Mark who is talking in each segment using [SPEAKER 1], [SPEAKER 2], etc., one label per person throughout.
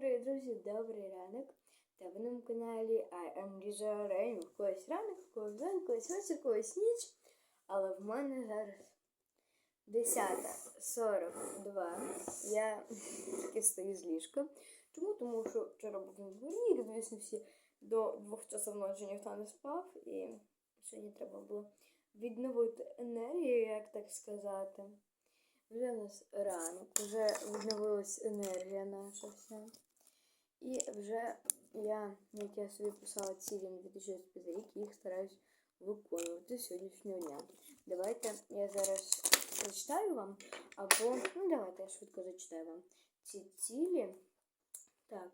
[SPEAKER 1] привіт, друзі! Добрий ранок! Та ви на каналі I am Lisa Rain. В когось ранок, в когось день, в когось вечір, в когось ніч. Але в мене зараз 10.42. Я таки стою з ліжка. Чому? Тому що вчора був дворі, звісно, всі до двох часов ночі ніхто не спав. І сьогодні треба було відновити енергію, як так сказати. Вже у нас ранок, вже відновилась енергія наша вся. І вже я, як я собі писала цілі на 2025 рік, їх стараюсь виконувати сьогоднішнього дня. Давайте я зараз зачитаю вам, або, ну давайте я швидко зачитаю вам ці цілі. Так.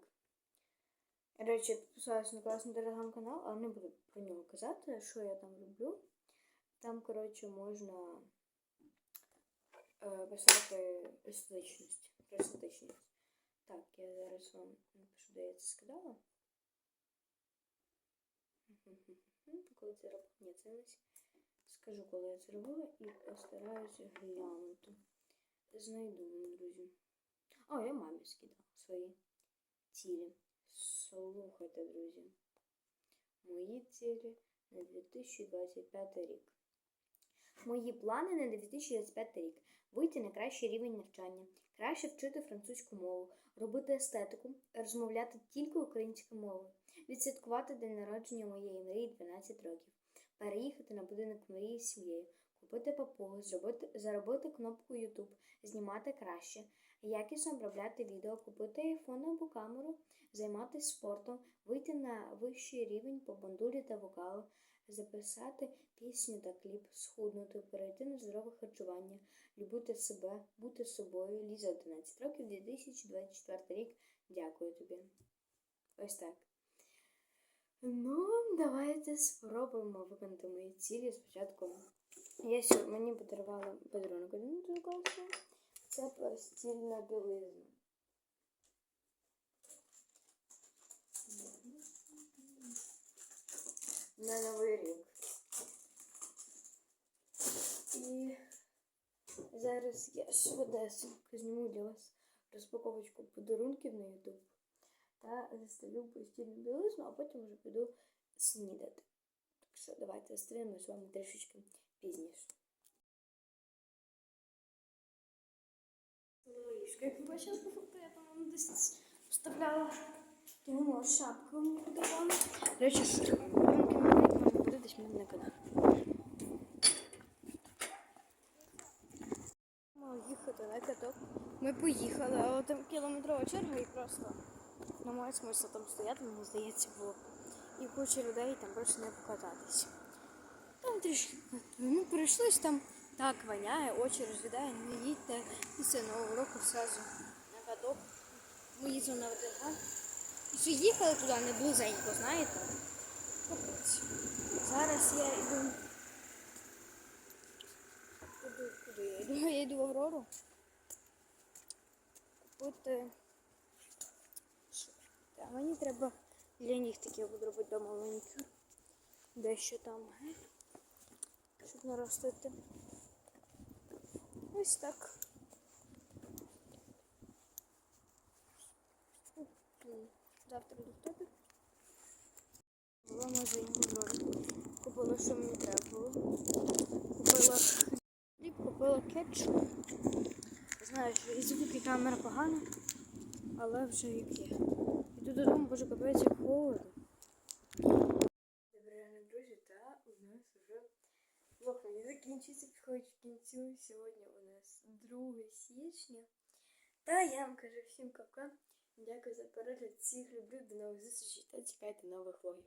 [SPEAKER 1] Речі, я підписалась на класний телеграм-канал, але не буду про нього казати, що я там роблю. Там, коротше, можна е, писати естетичність. Про естетичність. Так, я зараз вам напишу, де я це сказала. Коли це робила? Ні, це не скажу, коли я це робила, і постараюся глянути. Знайду друзі. О, я мамі скидала свої цілі. Слухайте, друзі. Мої цілі на 2025 рік. Мої плани на 2025 рік. Вийти на кращий рівень навчання, краще вчити французьку мову, робити естетику, розмовляти тільки українською мовою, відсвяткувати день народження моєї мрії 12 років, переїхати на будинок мрії з сім'єю, купити папугу, зробити, заробити кнопку YouTube, знімати краще, якісно обробляти відео, купити айфон або камеру, займатися спортом, вийти на вищий рівень по бандурі та вокалу, записати пісню та кліп, схуднути, перейти на здорове харчування, любити себе, бути собою. Ліза 11 років, 2024 рік. Дякую тобі. Ось так. Ну, давайте спробуємо виконати мої цілі спочатку. Я сьогодні мені подарувала подарунок один класний. Це постільна білизна. На Новий рік. І зараз я швидесенько зніму для вас розпаковочку подарунків на YouTube та заставлю постільну білизну, а потім вже піду снідати. Так що давайте зустрінемось з вами трішечки пізніше. Лишка, як ви бачили по фото, я там вам десь вставляла йому шапку мені подарували. До речі, мені на каналі. Мали їхати на каток. Ми поїхали, але там кілометрова черга і просто немає смисла там стояти, мені здається, було. І куча людей там більше не покататись. Там трішки. Ми прийшлось там так воняє, очі розвідає, не їдьте після нового року зразу на каток. Ми їздили на ВТГ. І що їхали туди не близенько, знаєте? Капець. Зараз я йду. Куди, куди я йду? В Аврору. Купити. Що? Та мені треба для них такі буду робити дома манікюр. Дещо там, ге? щоб наростити. Ось так. Завтра до тебе. Була в магазині в Купила, що мені треба було. Купила хліб, купила кетчуп. Знаю, що і звук, і камера погана, але вже як є. Іду додому, боже, капець, як холодно. Добрий ранок, друзі, та у нас вже влог мені закінчується, підходить к кінцю. Сьогодні у нас 2 січня. Та я вам кажу всім капка. Дякую за перегляд. Всіх люблю, до нових зустрічей та чекайте нових влогів.